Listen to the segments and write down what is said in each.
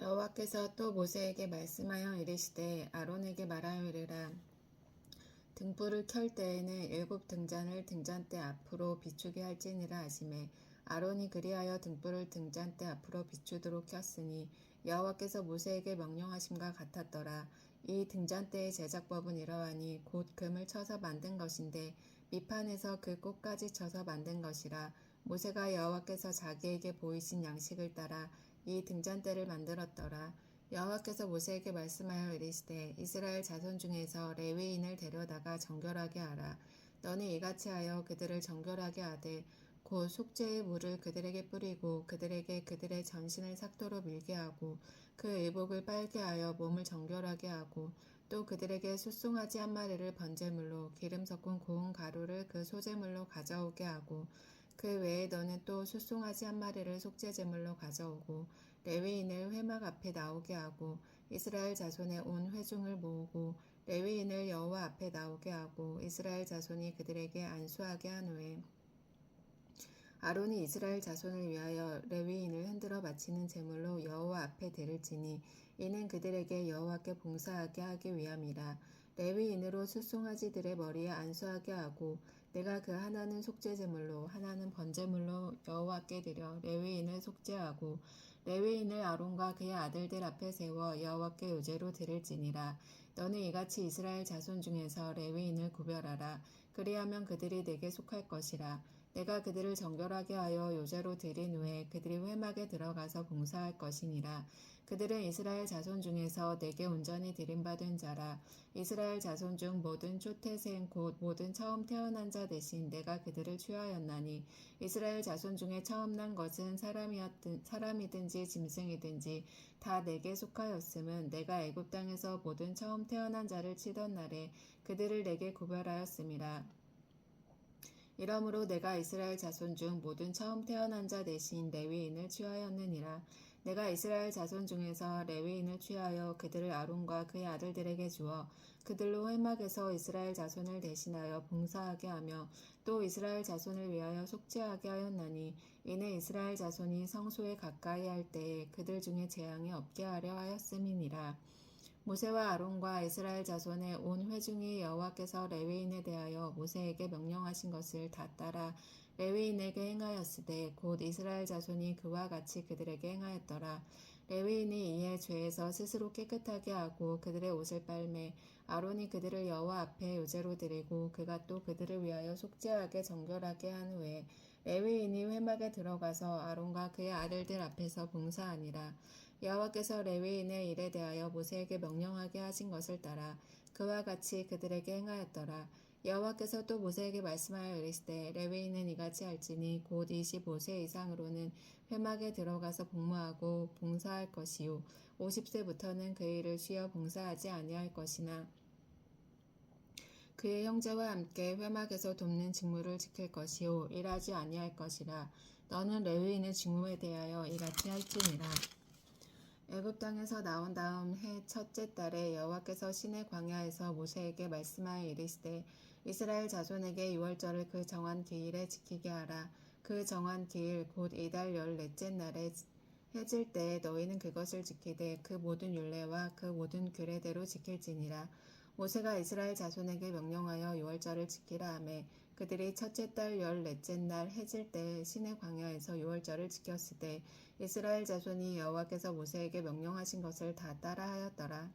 여호와께서 또 모세에게 말씀하여 이르시되 아론에게 말하여 이르라. 등불을 켤 때에는 일곱 등잔을 등잔대 앞으로 비추게 할지니라 하시매 아론이 그리하여 등불을 등잔대 앞으로 비추도록 켰으니 여호와께서 모세에게 명령하심과 같았더라. 이 등잔대의 제작법은 이러하니 곧 금을 쳐서 만든 것인데 밑판에서 그 꽃까지 쳐서 만든 것이라. 모세가 여호와께서 자기에게 보이신 양식을 따라 이 등잔대를 만들었더라. 여호와께서 모세에게 말씀하여 이르시되 이스라엘 자손 중에서 레위인을 데려다가 정결하게 하라. 너는 이같이 하여 그들을 정결하게 하되 곧 속죄의 물을 그들에게 뿌리고 그들에게 그들의 전신을 삭도로 밀게 하고 그 의복을 빨게 하여 몸을 정결하게 하고 또 그들에게 숫송아지 한 마리를 번제물로 기름 섞은 고운 가루를 그 소제물로 가져오게 하고 그 외에 너는 또 숫송아지 한 마리를 속죄 제물로 가져오고 레위인을 회막 앞에 나오게 하고 이스라엘 자손의 온 회중을 모으고 레위인을 여호와 앞에 나오게 하고 이스라엘 자손이 그들에게 안수하게 한 후에 아론이 이스라엘 자손을 위하여 레위인을 흔들어 바치는 제물로 여호와 앞에 드릴지니 이는 그들에게 여호와께 봉사하게 하기 위함이라. 레위인으로 숫송아지들의 머리에 안수하게 하고 내가 그 하나는 속죄 제물로 하나는 번제물로 여호와께 드려 레위인을 속죄하고 레위인을 아론과 그의 아들들 앞에 세워 여호와께 요제로 드릴지니라. 너는 이같이 이스라엘 자손 중에서 레위인을 구별하라. 그리하면 그들이 내게 속할 것이라 내가 그들을 정결하게 하여 요제로 드린 후에 그들이 회막에 들어가서 봉사할 것이니라. 그들은 이스라엘 자손 중에서 내게 온전히 드림받은 자라. 이스라엘 자손 중 모든 초태생 곧 모든 처음 태어난 자 대신 내가 그들을 취하였나니 이스라엘 자손 중에 처음 난 것은 사람이었든 사람이든지 짐승이든지 다 내게 속하였음은 내가 애굽 땅에서 모든 처음 태어난 자를 치던 날에 그들을 내게 구별하였음이라. 이러므로 내가 이스라엘 자손 중 모든 처음 태어난 자 대신 레위인을 취하였느니라. 내가 이스라엘 자손 중에서 레위인을 취하여 그들을 아론과 그의 아들들에게 주어 그들로 회막에서 이스라엘 자손을 대신하여 봉사하게 하며 또 이스라엘 자손을 위하여 속죄하게 하였나니 이는 이스라엘 자손이 성소에 가까이 할 때에 그들 중에 재앙이 없게 하려 하였음이니라. 모세와 아론과 이스라엘 자손의 온 회중이 여호와께서 레위인에 대하여 모세에게 명령하신 것을 다 따라 레위인에게 행하였으되 곧 이스라엘 자손이 그와 같이 그들에게 행하였더라. 레위인이 이에 죄에서 스스로 깨끗하게 하고 그들의 옷을 빨매 아론이 그들을 여호와 앞에 요제로 드리고 그가 또 그들을 위하여 속죄하게 정결하게 한 후에 레위인이 회막에 들어가서 아론과 그의 아들들 앞에서 봉사하니라. 여호와께서 레위인의 일에 대하여 모세에게 명령하게 하신 것을 따라 그와 같이 그들에게 행하였더라. 여호와께서 또 모세에게 말씀하여 이르시되 레위인은 이같이 할지니 곧 25세 이상으로는 회막에 들어가서 복무하고 봉사할 것이요 50세부터는 그 일을 쉬어 봉사하지 아니할 것이나 그의 형제와 함께 회막에서 돕는 직무를 지킬 것이요 일하지 아니할 것이라 너는 레위인의 직무에 대하여 이같이 할지니라 애굽 땅에서 나온 다음 해 첫째 달에 여호와께서 신의 광야에서 모세에게 말씀하여 이르시되 이스라엘 자손에게 유월절을 그 정한 기일에 지키게 하라. 그 정한 기일 곧 이달 열넷째 날에 해질 때에 너희는 그것을 지키되 그 모든 율례와 그 모든 규례대로 지킬지니라. 모세가 이스라엘 자손에게 명령하여 유월절을 지키라 하매 그들이 첫째 달 열넷째 날 해질 때 신의 광야에서 유월절을 지켰을 때 이스라엘 자손이 여호와께서 모세에게 명령하신 것을 다 따라하였더라.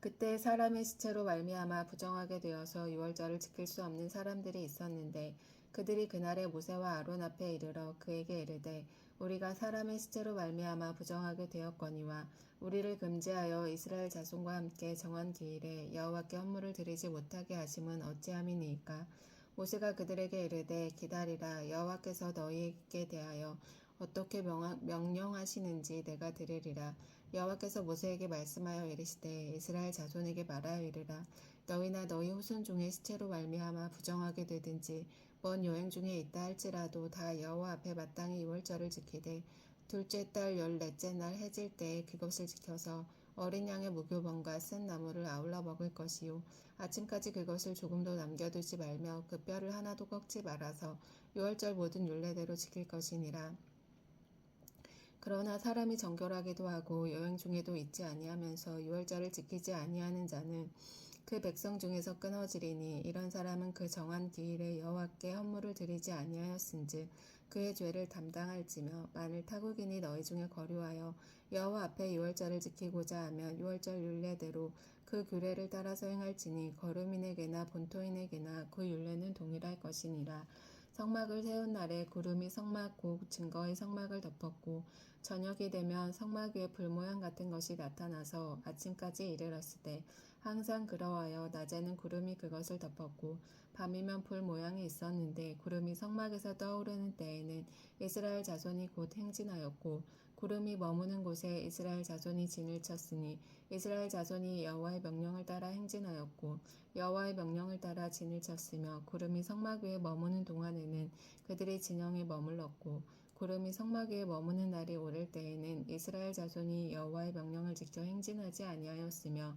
그때 사람의 시체로 말미암아 부정하게 되어서 유월절을 지킬 수 없는 사람들이 있었는데 그들이 그날에 모세와 아론 앞에 이르러 그에게 이르되 우리가 사람의 시체로 말미암아 부정하게 되었거니와 우리를 금지하여 이스라엘 자손과 함께 정한 기일에 여호와께 헌물을 드리지 못하게 하심은 어찌함이니이까? 모세가 그들에게 이르되 기다리라. 여호와께서 너희에게 대하여 어떻게 명령하시는지 내가 들으리라. 여호와께서 모세에게 말씀하여 이르시되 이스라엘 자손에게 말하여 이르라. 너희나 너희 후손 중에 시체로 말미암아 부정하게 되든지 먼 여행 중에 있다 할지라도 다 여호와 앞에 마땅히 유월절을 지키되 둘째 달 열넷째 날 해질 때에 그것을 지켜서 어린 양의 무교번과 쓴 나무를 아울러 먹을 것이요. 아침까지 그것을 조금도 남겨두지 말며 그 뼈를 하나도 꺾지 말아서 유월절 모든 율례대로 지킬 것이니라. 그러나 사람이 정결하게도 하고 여행 중에도 잊지 아니하면서 유월절을 지키지 아니하는 자는 그 백성 중에서 끊어지리니 이런 사람은 그 정한 기일에 여호와께 헌물을 드리지 아니하였은즉 그의 죄를 담당할지며 만일 타국인이 너희 중에 거류하여 여호와 앞에 유월절을 지키고자 하면 유월절 율례대로 그 규례를 따라 서 행할지니 거류민에게나 본토인에게나 그 율례는 동일할 것이니라. 성막을 세운 날에 구름이 성막 곧 증거의 성막을 덮었고 저녁이 되면 성막 위에 불 모양 같은 것이 나타나서 아침까지 이르렀을 때 항상 그러하여 낮에는 구름이 그것을 덮었고 밤이면 불 모양이 있었는데 구름이 성막에서 떠오르는 때에는 이스라엘 자손이 곧 행진하였고 구름이 머무는 곳에 이스라엘 자손이 진을 쳤으니 이스라엘 자손이 여호와의 명령을 따라 행진하였고 여호와의 명령을 따라 진을 쳤으며 구름이 성막 위에 머무는 동안에는 그들이 진영에 머물렀고 구름이 성막 위에 머무는 날이 오를 때에는 이스라엘 자손이 여호와의 명령을 지켜 행진하지 아니하였으며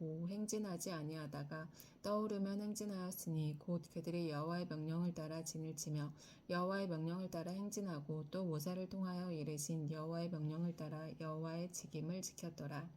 행진하지 아니하다가 떠오르면 행진하였으니 곧 그들이 여호와의 명령을 따라 진을 치며 여호와의 명령을 따라 행진하고 또 모세를 통하여 이르신 여호와의 명령을 따라 여호와의 직임을 지켰더라.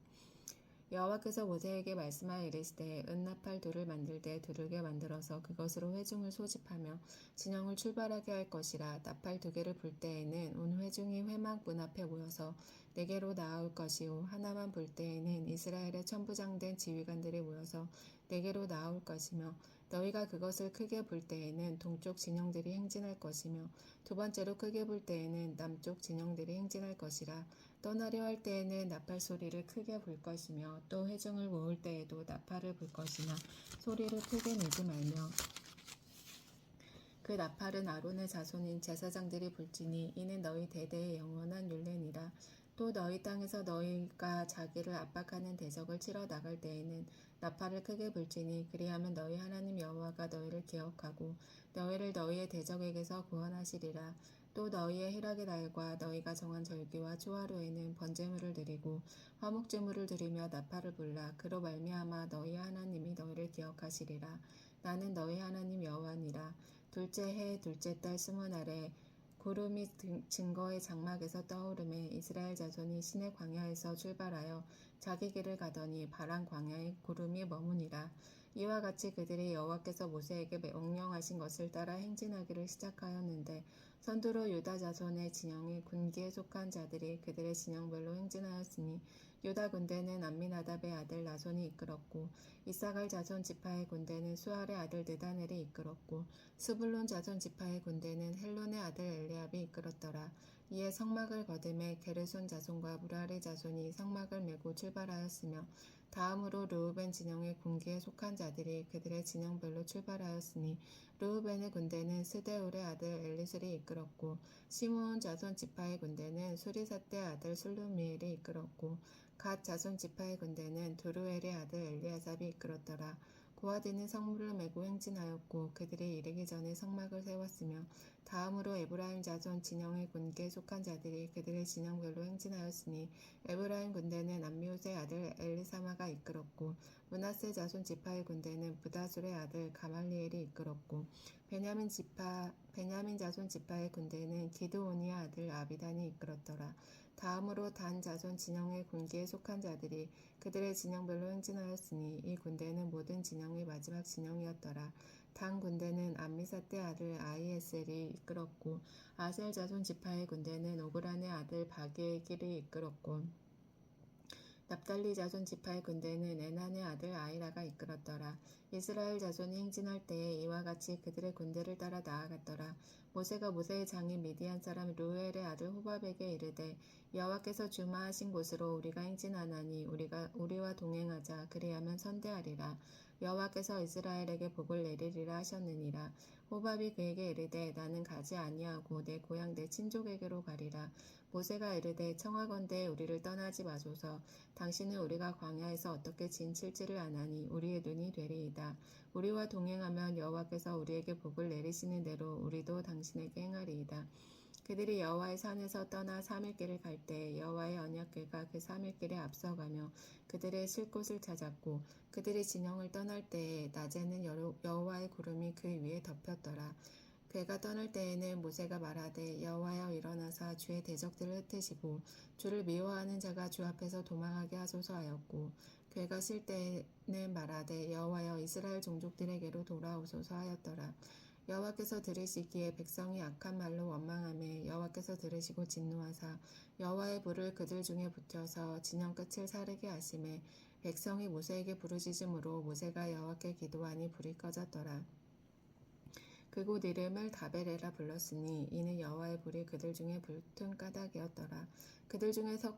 여호와께서 모세에게 말씀하여 이르시되 은나팔 돌을 만들 때 두르게 만들어서 그것으로 회중을 소집하며 진영을 출발하게 할 것이라 나팔 두 개를 불 때에는 온 회중이 회막 문 앞에 모여서 네 개로 나아올 것이요 하나만 불 때에는 이스라엘의 천부장된 지휘관들이 모여서 네 개로 나아올 것이며 너희가 그것을 크게 불 때에는 동쪽 진영들이 행진할 것이며 두 번째로 크게 불 때에는 남쪽 진영들이 행진할 것이라. 떠나려 할 때에는 나팔 소리를 크게 불 것이며 또 회중을 모을 때에도 나팔을 불 것이나 소리를 크게 내지 말며 그 나팔은 아론의 자손인 제사장들이 불지니 이는 너희 대대의 영원한 율례니라 또 너희 땅에서 너희가 자기를 압박하는 대적을 치러 나갈 때에는 나팔을 크게 불지니 그리하면 너희 하나님 여호와가 너희를 기억하고 너희를 너희의 대적에게서 구원하시리라. 또 너희의 희락의 날과 너희가 정한 절기와 초하루에는 번제물을 드리고 화목제물을 드리며 나팔을 불라. 그로 말미암아 너희 하나님이 너희를 기억하시리라. 나는 너희 하나님 여호와니라. 둘째 해 둘째 달 스무 날에 구름이 증거의 장막에서 떠오름에 이스라엘 자손이 신의 광야에서 출발하여 자기 길을 가더니 바란 광야에 구름이 머무니라. 이와 같이 그들이 여호와께서 모세에게 명령하신 것을 따라 행진하기를 시작하였는데 선두로 유다 자손의 진영이 군기에 속한 자들이 그들의 진영별로 행진하였으니 유다 군대는 암미나답의 아들 나손이 이끌었고 이사갈 자손 지파의 군대는 수알의 아들 느다넬이 이끌었고 스불론 자손 지파의 군대는 헬론의 아들 엘리압이 이끌었더라. 이에 성막을 거듭해 게르손 자손과 무라리 자손이 성막을 메고 출발하였으며 다음으로 르우벤 진영의 군기에 속한 자들이 그들의 진영별로 출발하였으니 르우벤의 군대는 스데울의 아들 엘리슬이 이끌었고 시므온 자손 지파의 군대는 수리사떼 아들 술루미엘이 이끌었고 갓 자손 지파의 군대는 두루엘의 아들 엘리아삽이 이끌었더라. 고아드는 성물을 메고 행진하였고 그들이 이르기 전에 성막을 세웠으며 다음으로 에브라임 자손 진영의 군기에 속한 자들이 그들의 진영별로 행진하였으니 에브라임 군대는 암미옷의 아들 엘리사마가 이끌었고 문하세 자손 지파의 군대는 부다술의 아들 가말리엘이 이끌었고 베냐민 지파 베냐민 자손 지파의 군대는 기드오니의 아들 아비단이 이끌었더라. 다음으로 단 자손 진영의 군기에 속한 자들이 그들의 진영별로 행진하였으니 이 군대는 모든 진영의 마지막 진영이었더라. 단 군대는 암미사떼 아들 아이에셀이 이끌었고 아셀 자손 지파의 군대는 오그란의 아들 바게의 길이 이끌었고 납달리 자손 지파의 군대는 에난의 아들 아이라가 이끌었더라. 이스라엘 자손이 행진할 때에 이와 같이 그들의 군대를 따라 나아갔더라. 모세가 모세의 장인 미디안 사람 루엘의 아들 호밥에게 이르되 여호와께서 주마하신 곳으로 우리가 행진하나니 우리가 우리와 동행하자 그리하면 선대하리라 여호와께서 이스라엘에게 복을 내리리라 하셨느니라. 호밥이 그에게 이르되 나는 가지 아니하고 내 고향 내 친족에게로 가리라. 모세가 이르되 청하건대 우리를 떠나지 마소서. 당신은 우리가 광야에서 어떻게 진칠지를 아나니 우리의 눈이 되리이다. 우리와 동행하면 여호와께서 우리에게 복을 내리시는 대로 우리도 당신에게 행하리이다 그들이 여호와의 산에서 떠나 사밀길을 갈 때 여호와의 언약궤가 그 사밀길에 앞서가며 그들의 쉴 곳을 찾았고 그들이 진영을 떠날 때에 낮에는 여호와의 구름이 그 위에 덮였더라. 괴가 떠날 때에는 모세가 말하되 여호와여 일어나사 주의 대적들을 흩으시고 주를 미워하는 자가 주 앞에서 도망하게 하소서 하였고 괴가 쉴 때에는 말하되 여호와여 이스라엘 종족들에게로 돌아오소서 하였더라. 여호와께서 들으시기에 백성이 악한 말로 원망하며 여호와께서 들으시고 진노하사 여호와의 불을 그들 중에 붙여서 진영 끝을 사르게 하심에 백성이 모세에게 부르짖음으로 모세가 여호와께 기도하니 불이 꺼졌더라. 그곳 이름을 다베레라 불렀으니 이는 여호와의 불이 그들 중에 불튼 까닭이었더라. 그들 중에 섞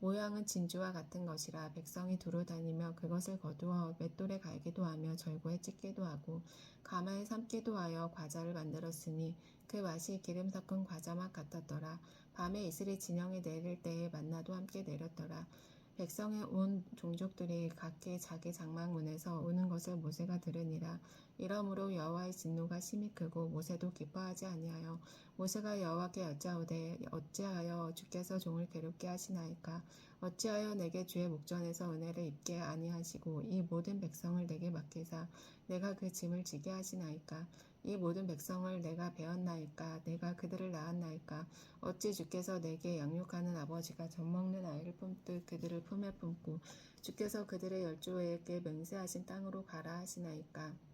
모양은 진주와 같은 것이라 백성이 두루 다니며 그것을 거두어 맷돌에 갈기도 하며 절구에 찢기도 하고 가마에 삶기도 하여 과자를 만들었으니 그 맛이 기름 섞은 과자 맛 같았더라. 밤에 이슬이 진영에 내릴 때에 만나도 함께 내렸더라. 백성의 온 종족들이 각기 자기 장막문에서 우는 것을 모세가 들으니라. 이러므로 여호와의 진노가 심히 크고 모세도 기뻐하지 아니하여 모세가 여호와께 여짜오되 어찌하여 주께서 종을 괴롭게 하시나이까? 어찌하여 내게 주의 목전에서 은혜를 입게 아니하시고 이 모든 백성을 내게 맡기사 내가 그 짐을 지게 하시나이까? 이 모든 백성을 내가 배웠나이까? 내가 그들을 낳았나이까? 어찌 주께서 내게 양육하는 아버지가 젖먹는 아이를 품듯 그들을 품에 품고 주께서 그들의 열조에게 맹세하신 땅으로 가라 하시나이까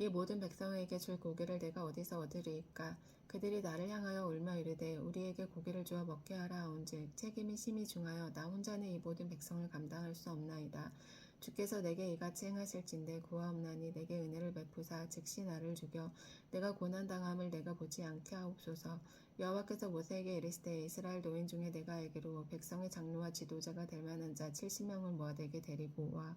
이 모든 백성에게 줄 고기를 내가 어디서 얻으리이까? 그들이 나를 향하여 울며 이르되 우리에게 고기를 주어 먹게 하라 하온즉 책임이 심히 중하여 나 혼자는 이 모든 백성을 감당할 수 없나이다. 주께서 내게 이같이 행하실진대 구하옵나니 내게 은혜를 베푸사 즉시 나를 죽여 내가 고난 당함을 내가 보지 않게 하옵소서. 여호와께서 모세에게 이르시되 이스라엘 노인 중에 내가 알기로 백성의 장로와 지도자가 될 만한 자 70명을 모아 내게 데리고 와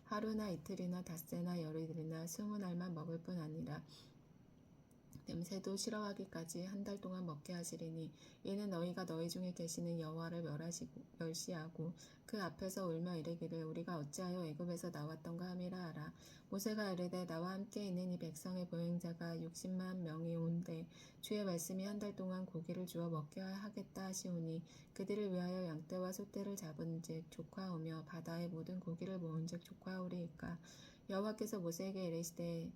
하루나 이틀이나 닷새나 열흘이나 스무 날만 먹을 뿐 아니라 냄새도 싫어하기까지 한 달 동안 먹게 하시리니 이는 너희가 너희 중에 계시는 여호와를 멸하시고 멸시하고 그 앞에서 울며 이르기를 우리가 어찌하여 애굽에서 나왔던가 함이라 하라. 모세가 이르되 나와 함께 있는 이 백성의 보행자가 60만 명이 온데 주의 말씀이 한 달 동안 고기를 주어 먹게 하겠다 하시오니 그들을 위하여 양떼와 소떼를 잡은즉 족하오며 바다의 모든 고기를 모은즉 족하오리이까. 여호와께서 모세에게 이르시되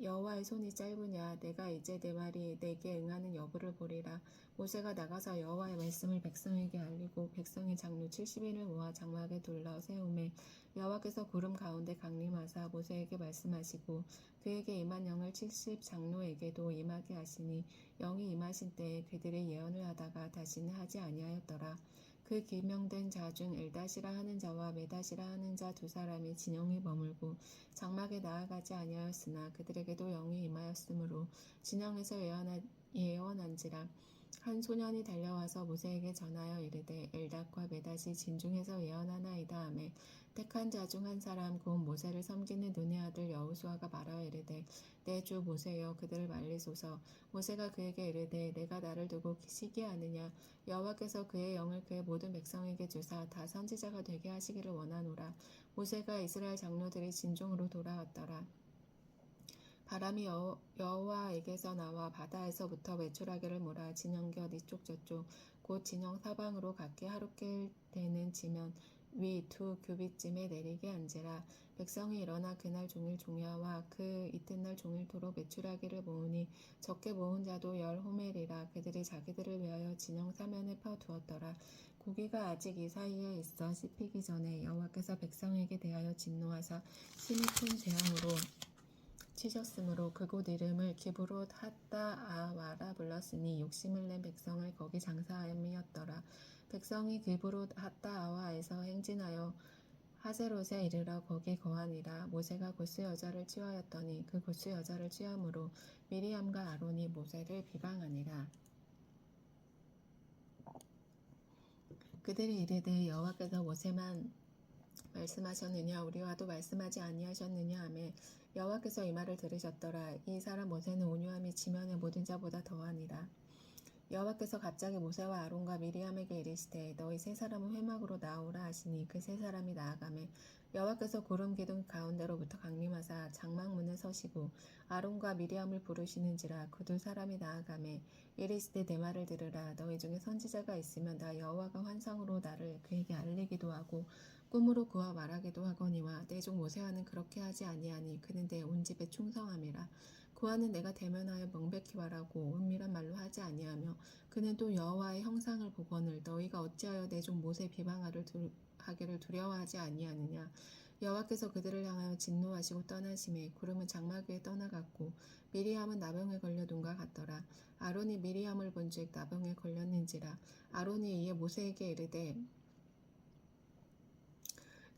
여호와의 손이 짧으냐? 내가 이제 내 말이 내게 응하는 여부를 보리라. 모세가 나가서 여호와의 말씀을 백성에게 알리고 백성의 장로 70인을 모아 장막에 둘러 세우매 여호와께서 구름 가운데 강림하사 모세에게 말씀하시고 그에게 임한 영을 70 장로에게도 임하게 하시니 영이 임하신 때에 그들이 예언을 하다가 다시는 하지 아니하였더라 그 기명된 자 중 엘다시라 하는 자와 메다시라 하는 자 두 사람이 진영에 머물고 장막에 나아가지 아니하였으나 그들에게도 영이 임하였으므로 진영에서 예언하, 예언한지라 한 소년이 달려와서 모세에게 전하여 이르되 엘닷과 메닷이 진중에서 예언하나이다 하매 택한 자 중 한 사람 곧 모세를 섬기는 눈의 아들 여호수아가 말하여 이르되 내 주 모세여 그들을 말리소서. 모세가 그에게 이르되 내가 나를 두고 시기하느냐? 여호와께서 그의 영을 그의 모든 백성에게 주사 다 선지자가 되게 하시기를 원하노라. 모세가 이스라엘 장로들이 진중으로 돌아왔더라. 바람이 여, 여호와에게서 나와 바다에서부터 외출하기를 몰아 진영 곁 이쪽 저쪽 곧 진영 사방으로 각기 하루 길 되는 지면 위 두 규빗쯤에 내리게 앉으라. 백성이 일어나 그날 종일 종야와 그 이튿날 종일토록 외출하기를 모으니 적게 모은 자도 열 호멜이라. 그들이 자기들을 위하여 진영 사면에 퍼두었더라. 고기가 아직 이 사이에 있어 씹히기 전에 여호와께서 백성에게 대하여 진노하사 심히 큰 재앙으로 치셨으므로 그곳 이름을 기브롯 핫다 아와라 불렀으니 욕심을 낸 백성을 거기 장사함이었더라. 백성이 기브롯 핫다아와에서 행진하여 하세롯에 이르러 거기 거하니라. 모세가 고스 여자를 취하였더니 그 고스 여자를 취함으로 미리암과 아론이 모세를 비방하니라. 그들이 이르되 여호와께서 모세만 말씀하셨느냐 우리와도 말씀하지 아니하셨느냐 하매 여호와께서 이 말을 들으셨더라 이 사람 모세는 온유함이 지면의 모든 자보다 더하니라 여호와께서 갑자기 모세와 아론과 미리암에게 이르시되 너희 세 사람은 회막으로 나오라 하시니 그 세 사람이 나아가매 여호와께서 구름 기둥 가운데로부터 강림하사 장막문에 서시고 아론과 미리암을 부르시는지라 그 두 사람이 나아가매 이르시되 내 말을 들으라. 너희 중에 선지자가 있으면 나 여호와가 환상으로 나를 그에게 알리기도 하고 꿈으로 그와 말하기도 하거니와 내 종 모세와는 그렇게 하지 아니하니 그는 내 온 집에 충성함이라 그와는 내가 대면하여 명백히 말하고 은밀한 말로 하지 아니하며 그는 또 여호와의 형상을 보거늘 너희가 어찌하여 내 종 모세 비방하를 두, 하기를 두려워하지 아니하느냐? 여호와께서 그들을 향하여 진노하시고 떠나심에 구름은 장막 위에 떠나갔고 미리암은 나병에 걸려 눈과 같더라. 아론이 미리암을 본즉 나병에 걸렸는지라. 아론이 이에 모세에게 이르되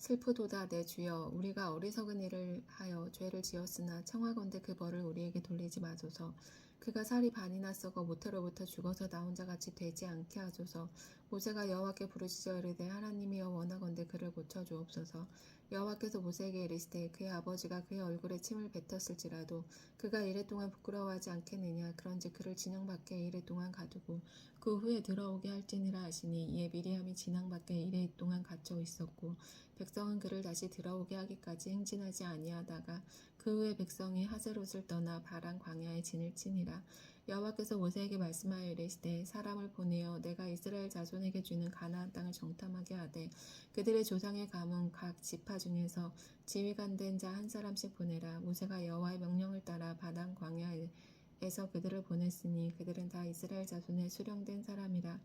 슬프도다 내 주여. 우리가 어리석은 일을 하여 죄를 지었으나 청하건대 그 벌을 우리에게 돌리지 마소서 그가 살이 반이나 썩어 모태로부터 죽어서 나 혼자 같이 되지 않게 하소서. 모세가 여호와께 부르짖어 이르되 하나님이여 원하건대 그를 고쳐 주옵소서. 여호와께서 모세에게 이르시되 그의 아버지가 그의 얼굴에 침을 뱉었을지라도 그가 이랫동안 부끄러워하지 않겠느냐. 그런즉 그를 진영 밖에 이랫동안 가두고 그 후에 들어오게 할지니라 하시니 이에 미리암이 진영 밖에 이랫동안 갇혀 있었고 백성은 그를 다시 들어오게 하기까지 행진하지 아니하다가 그 후에 백성이 하세롯을 떠나 바란 광야에 진을 치니라. 여호와께서 모세에게 말씀하여 이르시되 사람을 보내어 내가 이스라엘 자손에게 주는 가나안 땅을 정탐하게 하되 그들의 조상의 가문 각 지파 중에서 지휘관 된 자 한 사람씩 보내라. 모세가 여호와의 명령을 따라 바단 광야에서 그들을 보냈으니 그들은 다 이스라엘 자손의 수령된 사람이라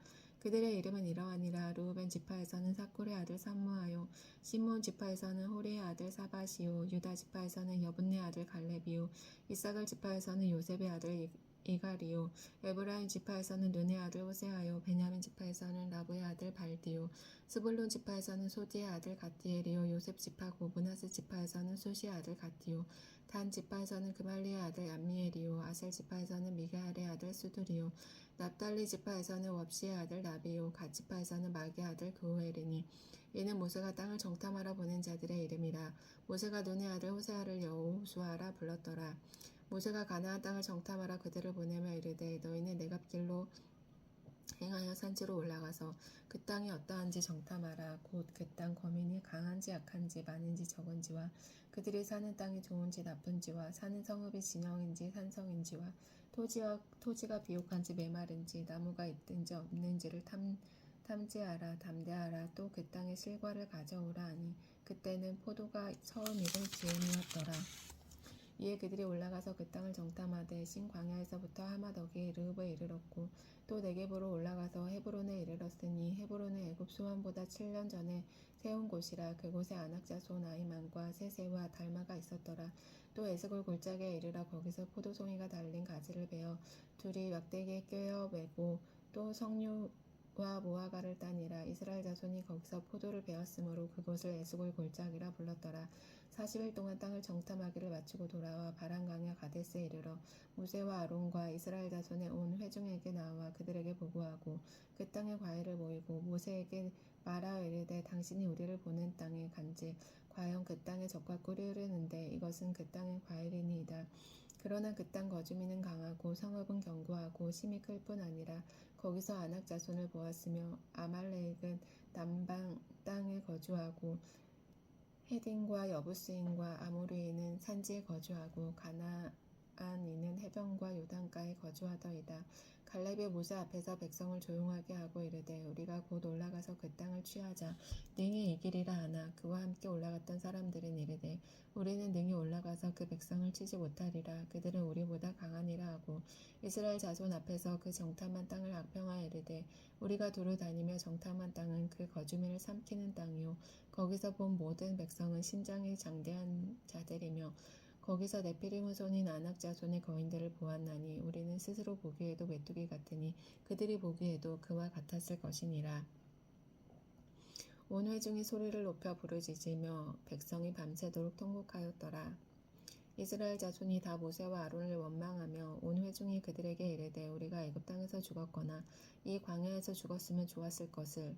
그들의 이름은 이러하니라 루우벤 지파에서는 사콜의 아들 삼무하요 시몬 지파에서는 호리의 아들 사바시오 유다 지파에서는 여분네 아들 갈렙이요 이사갈 지파에서는 요셉의 아들 이가리오 에브라임 지파에서는 눈의 아들 호세하요 베냐민 지파에서는 라브의 아들 발디오 스불론 지파에서는 소디의 아들 가티엘이요 요셉 지파 고브나스 지파에서는 소시의 아들 가티오 단 지파에서는 그말리의 아들 암미엘이요 아셀 지파에서는 미가엘의 아들 수두리요 납달리 지파에서는 웁시의 아들 나비요 갓 지파에서는 마기의 아들 그우엘이니 이는 모세가 땅을 정탐하러 보낸 자들의 이름이라. 모세가 눈의 아들 호세아를 여호수아라 불렀더라. 모세가 가나안 땅을 정탐하라 그들을 보내며 이르되 너희는 내가 길로 행하여 산지로 올라가서 그 땅이 어떠한지 정탐하라. 곧 그 땅 거민이 강한지 약한지 많은지 적은지와 그들이 사는 땅이 좋은지 나쁜지와 사는 성읍이 진영인지 산성인지와 토지와 토지가 비옥한지 메마른지 나무가 있든지 없는지를 탐 탐지하라 담대하라 또 그 땅의 실과를 가져오라 하니 그때는 포도가 처음 익은 즈음이었더라. 이에 그들이 올라가서 그 땅을 정탐하되 신 광야에서부터 하마덕이 르흡에 이르렀고 또 네겝으로 올라가서 헤브론에 이르렀으니 헤브론은 애굽 수원보다 7년 전에 세운 곳이라 그곳에 안악자손 아이만과 세세와 달마가 있었더라. 또 에스골 골짜기에 이르러 거기서 포도송이가 달린 가지를 베어 둘이 막대기에 꿰어 매고 또 석류 와 모아가를 따니라. 이스라엘 자손이 거기서 포도를 베었으므로 그곳을 에스골 골짜기라 불렀더라. 40일 동안 땅을 정탐하기를 마치고 돌아와 바란강야 가데스에 이르러 모세와 아론과 이스라엘 자손의 온 회중에게 나와 그들에게 보고하고 그 땅의 과일을 모이고 모세에게 말하여 이르되 당신이 우리를 보는 땅에 간지 과연 그 땅에 적과 꿀이 흐르는데 이것은 그 땅의 과일이니이다. 그러나 그 땅 거주민은 강하고 성읍은 견고하고 심이 클 뿐 아니라 거기서 안악 자손을 보았으며 아말렉은 남방 땅에 거주하고 헤딘과 여부스인과 아모리인은 산지에 거주하고 가나 이는 해변과 요단가에 거주하더이다. 갈렙이 모세 앞에서 백성을 조용하게 하고 이르되 우리가 곧 올라가서 그 땅을 취하자. 능히 이기리라 하나 그와 함께 올라갔던 사람들은 이르되 우리는 능히 올라가서 그 백성을 치지 못하리라. 그들은 우리보다 강하니라 하고 이스라엘 자손 앞에서 그 정탐한 땅을 악평하여 이르되 우리가 두루 다니며 정탐한 땅은 그 거주민을 삼키는 땅이요. 거기서 본 모든 백성은 신장이 장대한 자들이며 거기서 네피림 후손인 아낙 자손의 거인들을 보았나니 우리는 스스로 보기에도 메뚜기 같으니 그들이 보기에도 그와 같았을 것이니라. 온 회중이 소리를 높여 부르짖으며 백성이 밤새도록 통곡하였더라. 이스라엘 자손이 다 모세와 아론을 원망하며 온 회중이 그들에게 이르되 우리가 애굽 땅에서 죽었거나 이 광야에서 죽었으면 좋았을 것을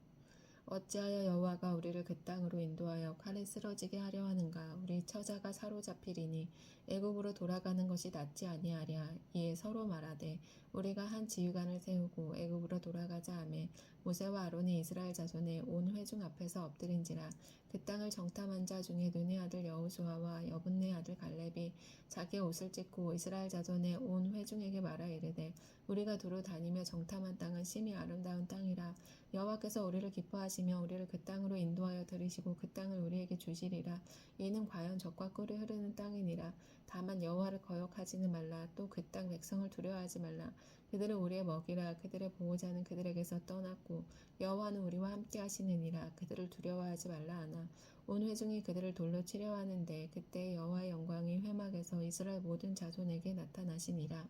어찌하여 여호와가 우리를 그 땅으로 인도하여 칼에 쓰러지게 하려 하는가? 우리 처자가 사로잡히리니 애굽으로 돌아가는 것이 낫지 아니하랴. 이에 서로 말하되 우리가 한 지휘관을 세우고 애굽으로 돌아가자 하매 모세와 아론이 이스라엘 자손의 온 회중 앞에서 엎드린지라 그 땅을 정탐한 자 중에 눈의 아들 여호수아와 여분네 아들 갈렙이 자기 옷을 찢고 이스라엘 자손의 온 회중에게 말하 이르되 우리가 두루 다니며 정탐한 땅은 심히 아름다운 땅이라 여호와께서 우리를 기뻐하시며 우리를 그 땅으로 인도하여 들이시고 그 땅을 우리에게 주시리라. 이는 과연 적과 꿀이 흐르는 땅이니라. 다만 여호와를 거역하지는 말라. 또 그 땅 백성을 두려워하지 말라. 그들은 우리의 먹이라. 그들의 보호자는 그들에게서 떠났고 여호와는 우리와 함께 하시느니라. 그들을 두려워하지 말라 하나. 온 회중이 그들을 돌로 치려 하는데 그때 여호와의 영광이 회막에서 이스라엘 모든 자손에게 나타나시니라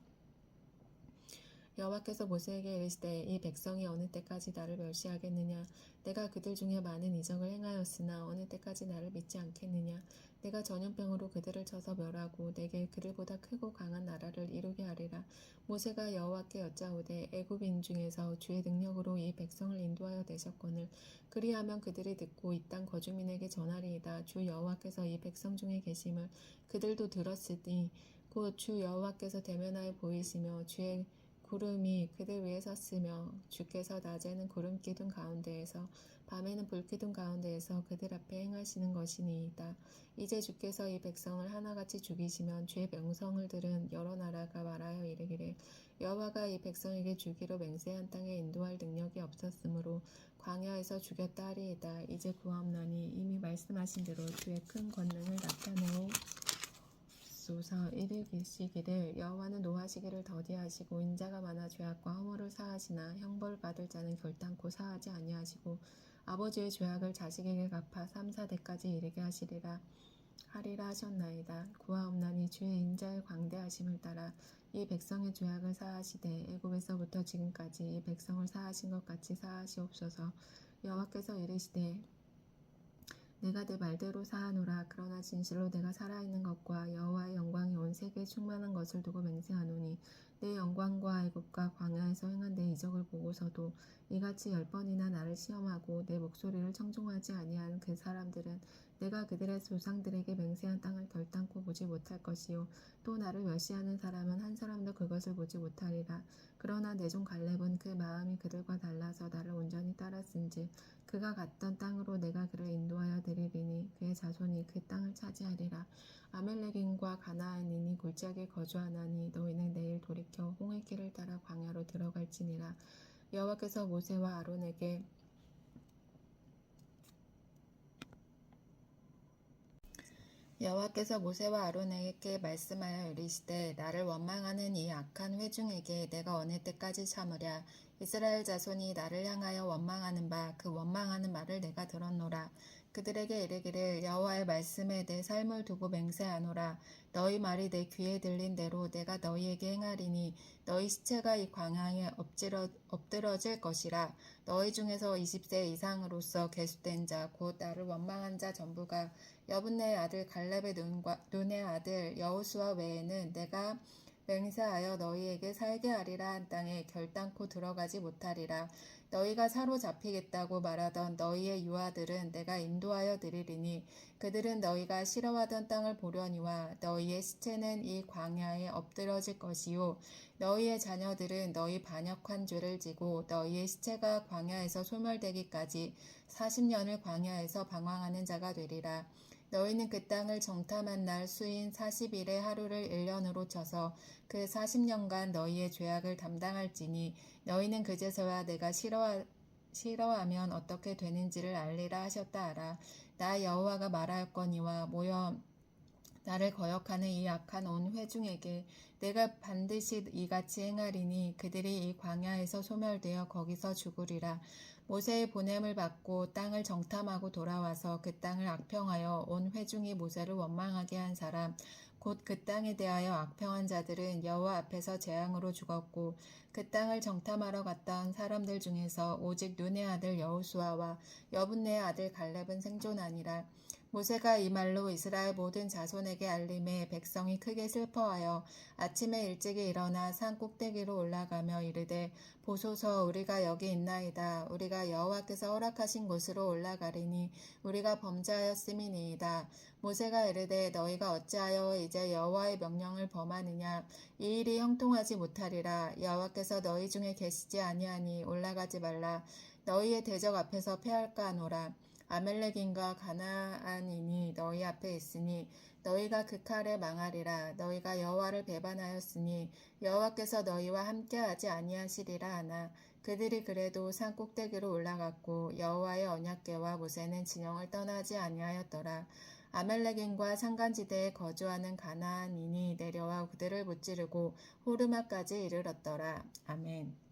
여호와께서 모세에게 이르시되 이 백성이 어느 때까지 나를 멸시하겠느냐? 내가 그들 중에 많은 이적을 행하였으나 어느 때까지 나를 믿지 않겠느냐? 내가 전염병으로 그들을 쳐서 멸하고 내게 그들보다 크고 강한 나라를 이루게 하리라. 모세가 여호와께 여짜오되 애굽인 중에서 주의 능력으로 이 백성을 인도하여 내셨거늘 그리하면 그들이 듣고 이 땅 거주민에게 전하리이다. 주 여호와께서 이 백성 중에 계심을 그들도 들었으니 곧 주 여호와께서 대면하여 보이시며 주의 구름이 그들 위에 섰으며 주께서 낮에는 구름 기둥 가운데에서 밤에는 불 기둥 가운데에서 그들 앞에 행하시는 것이니이다. 이제 주께서 이 백성을 하나같이 죽이시면 주의 명성을 들은 여러 나라가 말하여 이르기를 여호와가 이 백성에게 주기로 맹세한 땅에 인도할 능력이 없었으므로 광야에서 죽였다 하리이다. 이제 구하옵나니 이미 말씀하신 대로 주의 큰 권능을 나타내오. 소서 이르시기를 여호와는 노하시기를 더디하시고 인자가 많아 죄악과 허물을 사하시나 형벌 받을 자는 결단코 사하지 아니하시고 아버지의 죄악을 자식에게 갚아 삼사대까지 이르게 하시리라. 하리라 하셨나이다. 구하옵나니 주의 인자의 광대하심을 따라 이 백성의 죄악을 사하시되 애굽에서부터 지금까지 이 백성을 사하신 것 같이 사하시옵소서. 여호와께서 이르시되 내가 내 말대로 사하노라. 그러나 진실로 내가 살아있는 것과 여호와의 영광이 온 세계에 충만한 것을 두고 맹세하노니 내 영광과 애굽과 광야에서 행한 내 이적을 보고서도 이같이 열 번이나 나를 시험하고 내 목소리를 청종하지 아니한 그 사람들은 내가 그들의 조상들에게 맹세한 땅을 결단코 보지 못할 것이요. 또 나를 멸시하는 사람은 한 사람도 그것을 보지 못하리라. 그러나 내 종 갈렙은 그 마음이 그들과 달라서 나를 온전히 따랐은지 그가 갔던 땅으로 내가 그를 인도하여 드리리니 그의 자손이 그 땅을 차지하리라. 아멜렉인과 가나안인이 골짜기에 거주하나니 너희는 내일 돌이켜 홍해 길을 따라 광야로 들어갈지니라. 여호와께서 모세와 아론에게 여호와께서 모세와 아론에게 말씀하여 이르시되 나를 원망하는 이 악한 회중에게 내가 어느 때까지 참으랴. 이스라엘 자손이 나를 향하여 원망하는 바 그 원망하는 말을 내가 들었노라. 그들에게 이르기를 여호와의 말씀에 내 삶을 두고 맹세하노라. 너희 말이 내 귀에 들린 대로 내가 너희에게 행하리니 너희 시체가 이 광야에 엎드러, 엎드러질 것이라. 너희 중에서 20세 이상으로서 계수된 자 곧 나를 원망한 자 전부가 여분네 아들 갈렙의 눈과, 눈의 아들 여호수아 외에는 내가 맹세하여 너희에게 살게 하리라 한 땅에 결단코 들어가지 못하리라. 너희가 사로잡히겠다고 말하던 너희의 유아들은 내가 인도하여 드리리니 그들은 너희가 싫어하던 땅을 보려니와 너희의 시체는 이 광야에 엎드러질 것이요 너희의 자녀들은 너희 반역한 죄를 지고 너희의 시체가 광야에서 소멸되기까지 40년을 광야에서 방황하는 자가 되리라. 너희는 그 땅을 정탐한 날 수인 40일의 하루를 1년으로 쳐서 그 40년간 너희의 죄악을 담당할지니 너희는 그제서야 내가 싫어하, 싫어하면 어떻게 되는지를 알리라 하셨다 하라. 나 여호와가 말하였거니와 모여 나를 거역하는 이 악한 온 회중에게 내가 반드시 이같이 행하리니 그들이 이 광야에서 소멸되어 거기서 죽으리라. 모세의 보냄을 받고 땅을 정탐하고 돌아와서 그 땅을 악평하여 온 회중이 모세를 원망하게 한 사람 곧 그 땅에 대하여 악평한 자들은 여호와 앞에서 재앙으로 죽었고 그 땅을 정탐하러 갔던 사람들 중에서 오직 눈의 아들 여호수아와 여분네의 아들 갈렙은 생존하니라. 모세가 이 말로 이스라엘 모든 자손에게 알림해 백성이 크게 슬퍼하여 아침에 일찍이 일어나 산 꼭대기로 올라가며 이르되 보소서 우리가 여기 있나이다. 우리가 여호와께서 허락하신 곳으로 올라가리니 우리가 범죄하였음이니이다. 모세가 이르되 너희가 어찌하여 이제 여호와의 명령을 범하느냐? 이 일이 형통하지 못하리라. 여호와께서 너희 중에 계시지 아니하니 올라가지 말라. 너희의 대적 앞에서 패할까 하노라 아멜렉인과 가나안인이 너희 앞에 있으니 너희가 그 칼에 망하리라. 너희가 여호와를 배반하였으니 여호와께서 너희와 함께하지 아니하시리라 하나. 그들이 그래도 산 꼭대기로 올라갔고 여호와의 언약궤와 모세는 진영을 떠나지 아니하였더라. 아멜렉인과 산간지대에 거주하는 가나안인이 내려와 그들을 무찌르고 호르마까지 이르렀더라. 아멘